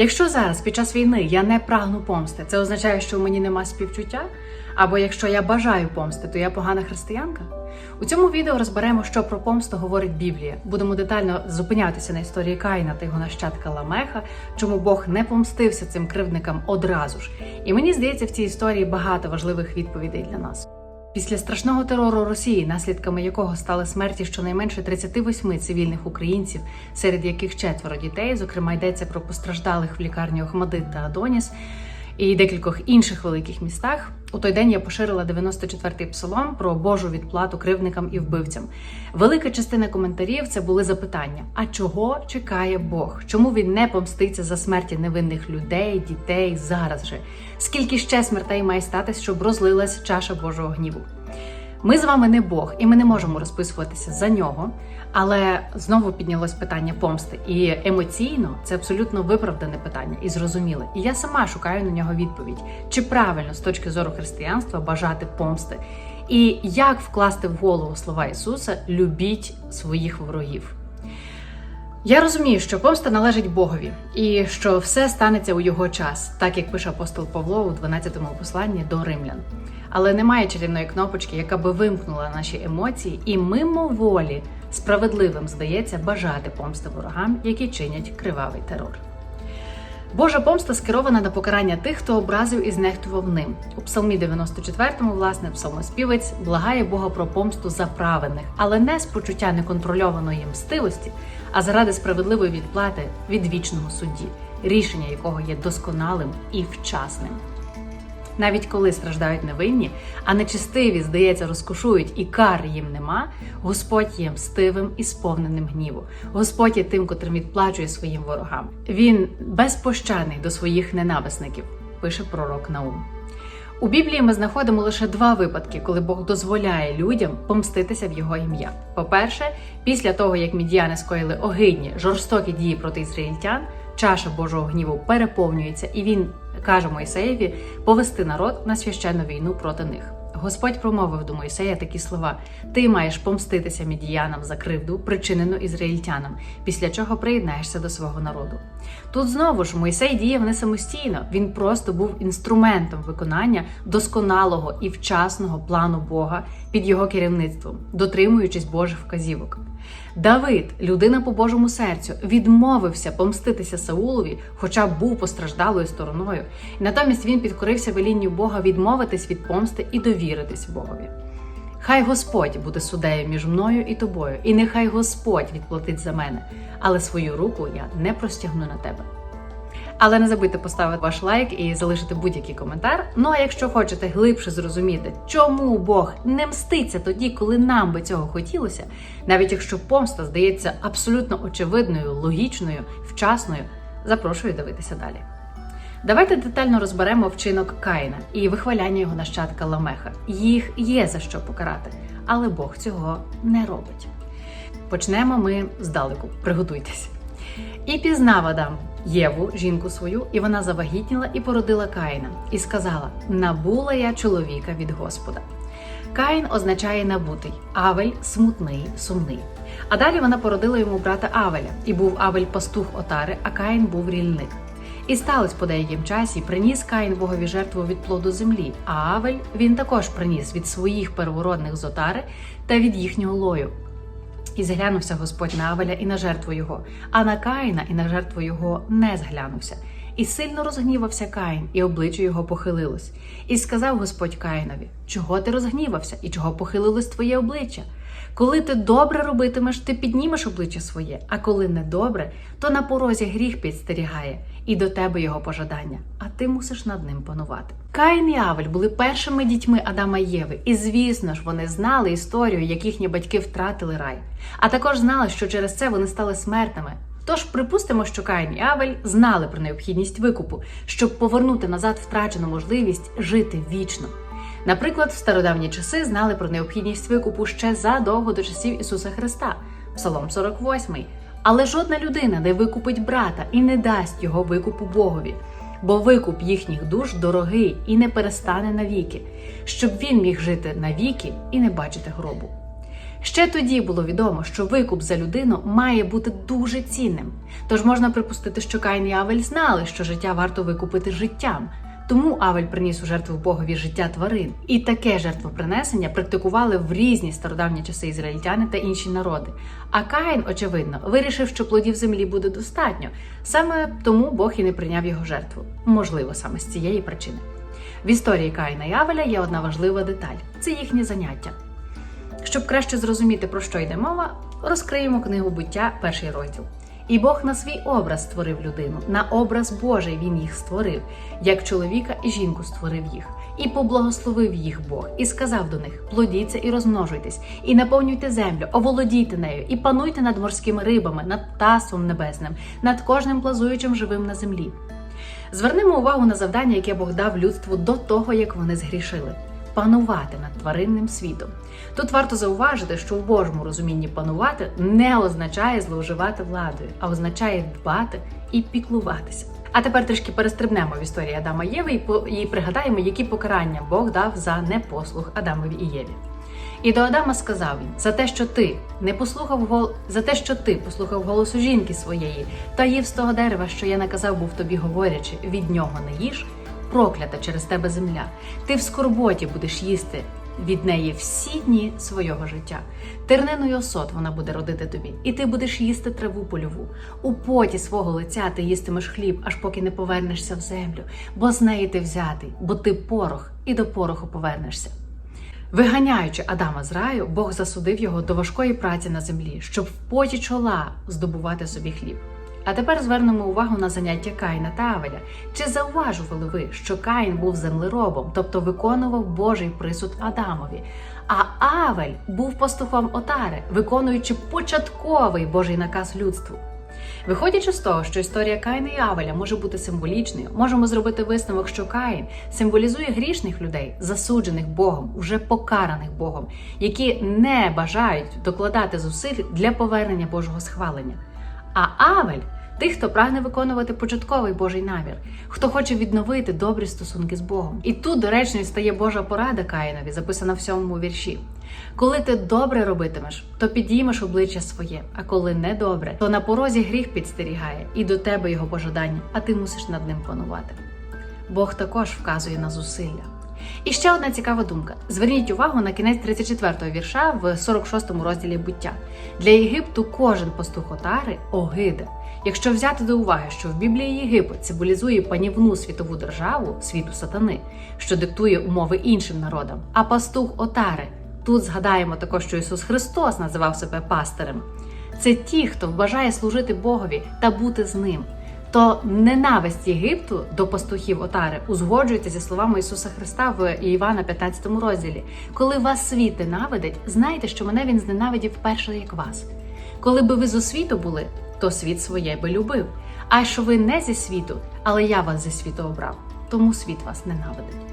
Якщо зараз під час війни я не прагну помсти, це означає, що у мені нема співчуття? Або якщо я бажаю помсти, то я погана християнка? У цьому відео розберемо, що про помсту говорить Біблія. Будемо детально зупинятися на історії Каїна та його нащадка Ламеха, чому Бог не помстився цим кривдникам одразу ж. І мені здається, в цій історії багато важливих відповідей для нас. Після страшного терору Росії, наслідками якого стали смерті щонайменше 38 цивільних українців, серед яких четверо дітей, зокрема йдеться про постраждалих в лікарні Охмадит та Адоніс, і декількох інших великих містах. У той день я поширила 94-й псалом про Божу відплату кривдникам і вбивцям. Велика частина коментарів це були запитання: а чого чекає Бог? Чому він не помститься за смерті невинних людей, дітей зараз же? Скільки ще смертей має статись, щоб розлилась чаша Божого гніву? Ми з вами не Бог, і ми не можемо розписуватися за нього. Але знову піднялось питання помсти. І емоційно це абсолютно виправдане питання і зрозуміле. І я сама шукаю на нього відповідь: чи правильно з точки зору християнства бажати помсти, і як вкласти в голову слова Ісуса любіть своїх ворогів. Я розумію, що помста належить Богові, і що все станеться у його час, так як пише апостол Павло у 12-му посланні до римлян. Але немає чарівної кнопочки, яка би вимкнула наші емоції, і мимоволі справедливим здається бажати помсти ворогам, які чинять кривавий терор. Божа помста скерована на покарання тих, хто образив і знехтував ним. У Псалмі 94-му, власне, псалмоспівець благає Бога про помсту за праведних, але не з почуття неконтрольованої мстивості, а заради справедливої відплати від вічного судді, рішення якого є досконалим і вчасним. Навіть коли страждають невинні, а нечистиві, здається, розкошують і кар їм нема, Господь є мстивим і сповненим гніву. Господь є тим, котрим відплачує своїм ворогам. Він безпощадний до своїх ненависників, пише пророк Наум. У Біблії ми знаходимо лише два випадки, коли Бог дозволяє людям помститися в його ім'я. По-перше, після того як мідіяни скоїли огидні жорстокі дії проти ізраїльтян, чаша Божого гніву переповнюється, і він каже Мойсеєві повести народ на священну війну проти них. Господь промовив до Мойсея такі слова: Ти маєш помститися мідіянам за кривду, причинену ізраїльтянам, після чого приєднаєшся до свого народу. Тут знову ж Мойсей діяв не самостійно, він просто був інструментом виконання досконалого і вчасного плану Бога під його керівництвом, дотримуючись Божих вказівок. Давид, людина по Божому серцю, відмовився помститися Саулові, хоча був постраждалою стороною. Натомість він підкорився велінню Бога відмовитись від помсти і довіритись Богові. Хай Господь буде судею між мною і тобою, і нехай Господь відплатить за мене, але свою руку я не простягну на тебе. Але не забудьте поставити ваш лайк і залишити будь-який коментар. Ну а якщо хочете глибше зрозуміти, чому Бог не мститься тоді, коли нам би цього хотілося, навіть якщо помста здається абсолютно очевидною, логічною, вчасною, запрошую дивитися далі. Давайте детально розберемо вчинок Каїна і вихваляння його нащадка Ламеха. Їх є за що покарати, але Бог цього не робить. Почнемо ми здалеку. Приготуйтесь. І пізнав Адам Єву, жінку свою, і вона завагітніла і породила Каїна, і сказала: Набула я чоловіка від Господа. Каїн означає набутий, Авель смутний, сумний. А далі вона породила йому брата Авеля, і був Авель пастух отари, а Каїн був рільник. І сталося по деяким часі, приніс Каїн Богові жертву від плоду землі, а Авель він також приніс від своїх первородних з отари та від їхнього лою. І зглянувся Господь на Авеля і на жертву його, а на Каїна і на жертву його не зглянувся. І сильно розгнівався Каїн, і обличчя його похилилось. І сказав Господь Каїнові: Чого ти розгнівався, і чого похилилось твоє обличчя? Коли ти добре робитимеш, ти піднімеш обличчя своє, а коли не добре, то на порозі гріх підстерігає, і до тебе його пожадання, а ти мусиш над ним панувати. Каїн і Авель були першими дітьми Адама і Єви, і звісно ж, вони знали історію, як їхні батьки втратили рай, а також знали, що через це вони стали смертними. Тож припустимо, що Каїн і Авель знали про необхідність викупу, щоб повернути назад втрачену можливість жити вічно. Наприклад, в стародавні часи знали про необхідність викупу ще задовго до часів Ісуса Христа, Псалом 48. Але жодна людина не викупить брата і не дасть його викупу Богові, бо викуп їхніх душ дорогий і не перестане навіки, щоб він міг жити навіки і не бачити гробу. Ще тоді було відомо, що викуп за людину має бути дуже цінним. Тож можна припустити, що Каїн і Авель знали, що життя варто викупити життям. Тому Авель приніс у жертву Богові життя тварин, і таке жертвопринесення практикували в різні стародавні часи ізраїльтяни та інші народи. А Каїн, очевидно, вирішив, що плодів землі буде достатньо. Саме тому Бог і не прийняв його жертву. Можливо, саме з цієї причини. В історії Каїна і Авеля є одна важлива деталь це їхнє заняття. Щоб краще зрозуміти, про що йде мова, розкриємо книгу буття, перший розділ. І Бог на свій образ створив людину, на образ Божий він їх створив, як чоловіка і жінку створив їх, і поблагословив їх Бог, і сказав до них: плодіться і розмножуйтесь, і наповнюйте землю, оволодійте нею, і пануйте над морськими рибами, над птаством небесним, над кожним плазуючим живим на землі. Звернемо увагу на завдання, яке Бог дав людству до того, як вони згрішили панувати над тваринним світом. Тут варто зауважити, що в Божому розумінні панувати не означає зловживати владою, а означає дбати і піклуватися. А тепер трішки перестрибнемо в історії Адама Єви і, по- і пригадаємо, які покарання Бог дав за непослух Адамові і Єві. І до Адама сказав він: за те, що ти не послухав гол... за те, що ти послухав голосу жінки своєї, та їв з того дерева, що я наказав був тобі, говорячи, від нього не їж, проклята через тебе земля. Ти в скорботі будеш їсти від неї всі дні свого життя. Тернину й осот вона буде родити тобі, і ти будеш їсти траву польову. У поті свого лиця ти їстимеш хліб, аж поки не повернешся в землю, бо з неї ти взятий, бо ти порох, і до пороху повернешся. Виганяючи Адама з раю, Бог засудив його до важкої праці на землі, щоб в поті чола здобувати собі хліб. А тепер звернемо увагу на заняття Каїна та Авеля. Чи зауважували ви, що Каїн був землеробом, тобто виконував Божий присуд Адамові, а Авель був пастухом Отари, виконуючи початковий Божий наказ людству? Виходячи з того, що історія Каїна і Авеля може бути символічною, можемо зробити висновок, що Каїн символізує грішних людей, засуджених Богом, уже покараних Богом, які не бажають докладати зусиль для повернення Божого схвалення. А Авель тих, хто прагне виконувати початковий Божий намір, хто хоче відновити добрі стосунки з Богом. І тут доречною стає Божа порада Каїнові, записана в сьомому вірші. Коли ти добре робитимеш, то підіймеш обличчя своє, а коли не добре, то на порозі гріх підстерігає, і до тебе його пожадання, а ти мусиш над ним панувати. Бог також вказує на зусилля. І ще одна цікава думка: зверніть увагу на кінець 34-го вірша в 46-му розділі буття. Для Єгипту кожен пастух отари огида. Якщо взяти до уваги, що в Біблії Єгипет символізує панівну світову державу, світу сатани, що диктує умови іншим народам, а пастух отари. Тут згадаємо також, що Ісус Христос називав себе пастирем. Це ті, хто бажає служити Богові та бути з ним. То ненависть Єгипту до пастухів Отари узгоджується зі словами Ісуса Христа в Івана 15 розділі. Коли вас світ ненавидить, знайте, що мене він зненавидів перше, як вас. Коли би ви з світу були, то світ своє би любив. А що ви не зі світу, але я вас зі світу обрав, тому світ вас ненавидить.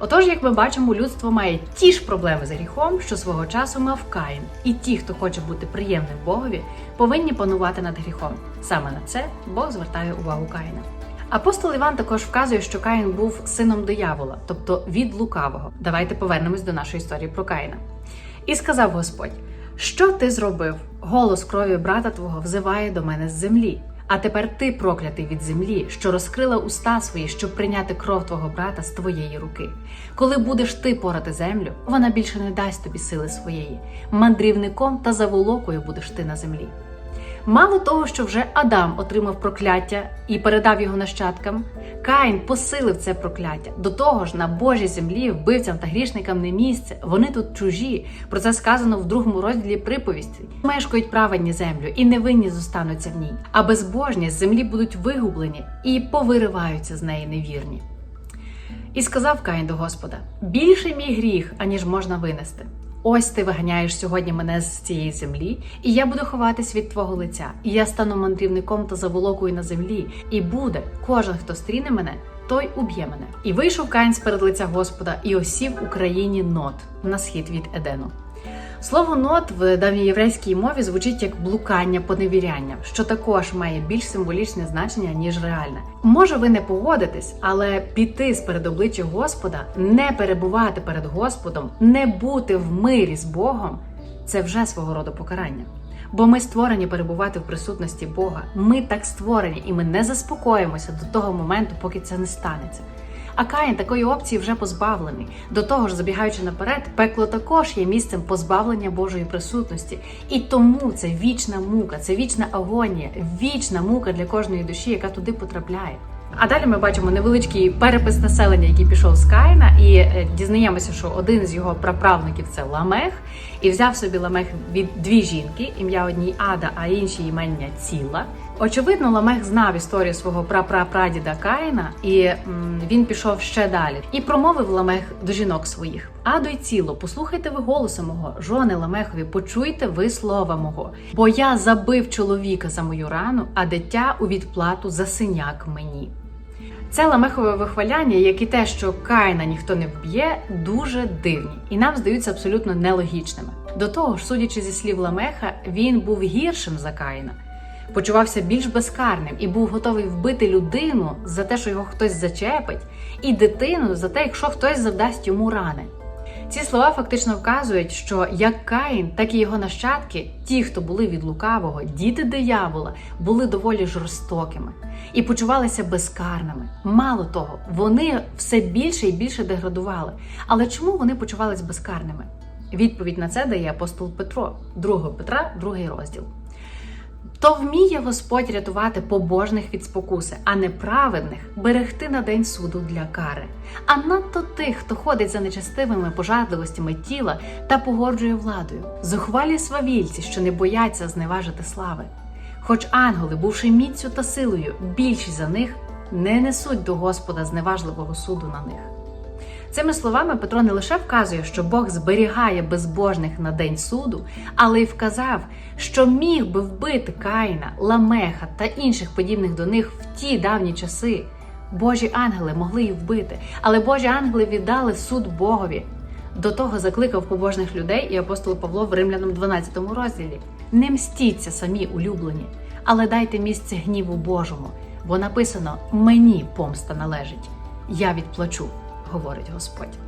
Отож, як ми бачимо, людство має ті ж проблеми з гріхом, що свого часу мав Каїн. І ті, хто хоче бути приємним Богові, повинні панувати над гріхом. Саме на це Бог звертає увагу Каїна. Апостол Іван також вказує, що Каїн був сином диявола, тобто від лукавого. Давайте повернемось до нашої історії про Каїна. І сказав Господь: Що ти зробив? Голос крові брата твого взиває до мене з землі. А тепер ти проклятий від землі, що розкрила уста свої, щоб прийняти кров твого брата з твоєї руки. Коли будеш ти порати землю, вона більше не дасть тобі сили своєї. Мандрівником та заволокою будеш ти на землі. Мало того, що вже Адам отримав прокляття і передав його нащадкам, Каїн посилив це прокляття. До того ж, на Божій землі вбивцям та грішникам не місце. Вони тут чужі. Про це сказано в другому розділі приповісті. Мешкають праведні землю, і невинні зостануться в ній. А безбожні з землі будуть вигублені і повириваються з неї невірні. І сказав Каїн до Господа: більше мій гріх, аніж можна винести. Ось ти виганяєш сьогодні мене з цієї землі, і я буду ховатись від твого лиця, і я стану мандрівником та заволокою на землі, і буде кожен, хто стріне мене, той уб'є мене. І вийшов Каїн з перед лиця Господа і осів Україні Нот на схід від Едену. Слово нот в давньоєврейській мові звучить як блукання, поневіряння, що також має більш символічне значення, ніж реальне. Може, ви не погодитесь, але піти з перед обличчя Господа, не перебувати перед Господом, не бути в мирі з Богом це вже свого роду покарання. Бо ми створені перебувати в присутності Бога. Ми так створені, і ми не заспокоїмося до того моменту, поки це не станеться. А Каїн такої опції вже позбавлений. До того ж, забігаючи наперед, пекло також є місцем позбавлення Божої присутності. І тому це вічна мука, це вічна агонія, вічна мука для кожної душі, яка туди потрапляє. А далі ми бачимо невеличкий перепис населення, який пішов з Каїна, і е, дізнаємося, що один з його праправників це Ламех, і взяв собі Ламех від дві жінки, ім'я одній Ада, а іншій імення Ціла. Очевидно, Ламех знав історію свого прапрапрадіда Каїна, і м, він пішов ще далі. І промовив Ламех до жінок своїх: Адо й ціло, послухайте ви голосу мого, жони Ламехові, почуйте ви слова мого. Бо я забив чоловіка за мою рану, а дитя у відплату за синяк мені. Це ламехове вихваляння, як і те, що Каїна ніхто не вб'є, дуже дивні і нам здаються абсолютно нелогічними. До того ж, судячи зі слів Ламеха, він був гіршим за Каїна, почувався більш безкарним і був готовий вбити людину за те, що його хтось зачепить, і дитину за те, якщо хтось завдасть йому рани. Ці слова фактично вказують, що як Каїн, так і його нащадки, ті, хто були від лукавого, діти диявола, були доволі жорстокими і почувалися безкарними. Мало того, вони все більше і більше деградували. Але чому вони почувалися безкарними? Відповідь на це дає апостол Петро, 2 Петра, другий розділ. То вміє Господь рятувати побожних від спокуси, а неправедних берегти на день суду для кари. А надто тих, хто ходить за нечестивими пожадливостями тіла та погоджує владою, зухвалі свавільці, що не бояться зневажити слави. Хоч ангели, бувши міцю та силою, більші за них, не несуть до Господа зневажливого суду на них. Цими словами Петро не лише вказує, що Бог зберігає безбожних на день суду, але й вказав, що міг би вбити Каїна, Ламеха та інших подібних до них в ті давні часи. Божі ангели могли їх вбити, але Божі ангели віддали суд Богові. До того закликав побожних людей і апостол Павло в Римлянам 12 розділі: Не мстіться самі улюблені, але дайте місце гніву Божому, бо написано: Мені помста належить, я відплачу говорить Господь.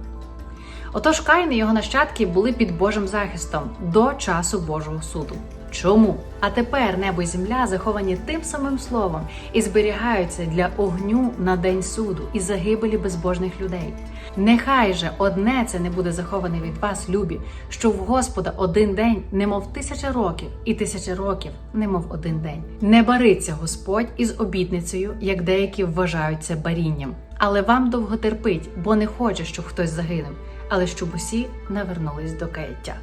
Отож Каїн і його нащадки були під Божим захистом до часу Божого суду. Чому? А тепер небо і земля заховані тим самим словом і зберігаються для огню на день суду і загибелі безбожних людей. Нехай же одне це не буде заховане від вас, любі, що в Господа один день, немов тисяча років, і тисяча років, немов один день. Не бариться Господь із обітницею, як деякі вважають це барінням, але вам довго терпить, бо не хоче, щоб хтось загинув, але щоб усі навернулись до каяття.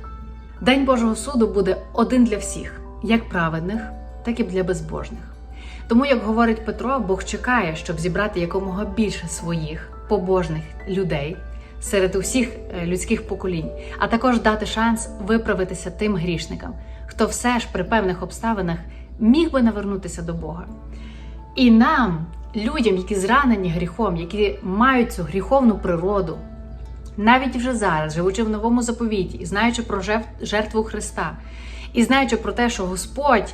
День Божого суду буде один для всіх, як праведних, так і для безбожних. Тому, як говорить Петро, Бог чекає, щоб зібрати якомога більше своїх побожних людей серед усіх е, людських поколінь, а також дати шанс виправитися тим грішникам, хто все ж при певних обставинах міг би навернутися до Бога. І нам, людям, які зранені гріхом, які мають цю гріховну природу, навіть вже зараз, живучи в новому заповіті, і знаючи про жертв- жертву Христа, і знаючи про те, що Господь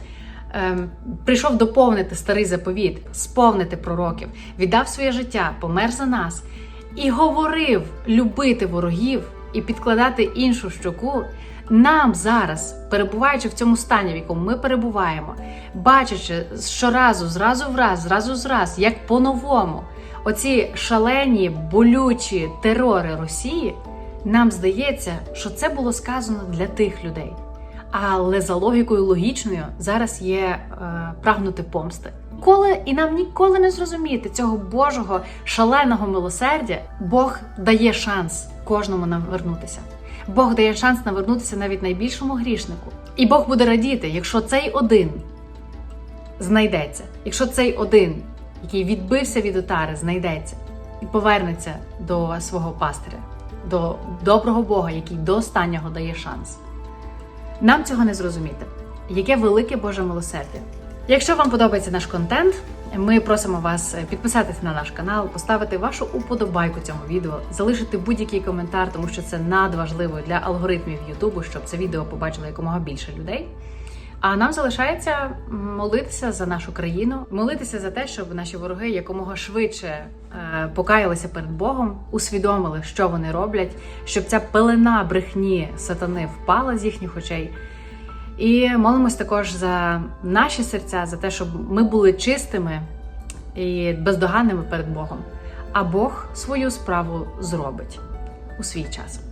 ем, прийшов доповнити старий заповіт, сповнити пророків, віддав своє життя, помер за нас і говорив любити ворогів і підкладати іншу щоку. Нам зараз, перебуваючи в цьому стані, в якому ми перебуваємо, бачачи щоразу, зразу в раз, зразу з раз, як по-новому, оці шалені, болючі терори Росії, нам здається, що це було сказано для тих людей. Але за логікою логічною зараз є е, прагнути помсти. Коли і нам ніколи не зрозуміти цього Божого шаленого милосердя, Бог дає шанс кожному навернутися. Бог дає шанс навернутися навіть найбільшому грішнику. І Бог буде радіти, якщо цей один знайдеться, якщо цей один, який відбився від отари, знайдеться і повернеться до свого пастиря, до доброго Бога, який до останнього дає шанс. Нам цього не зрозуміти. Яке велике Боже милосердя. Якщо вам подобається наш контент, ми просимо вас підписатися на наш канал, поставити вашу уподобайку цьому відео, залишити будь-який коментар, тому що це надважливо для алгоритмів Ютубу, щоб це відео побачило якомога більше людей. А нам залишається молитися за нашу країну, молитися за те, щоб наші вороги якомога швидше е, покаялися перед Богом, усвідомили, що вони роблять, щоб ця пелена брехні сатани впала з їхніх очей. І молимось також за наші серця, за те, щоб ми були чистими і бездоганними перед Богом. А Бог свою справу зробить у свій час.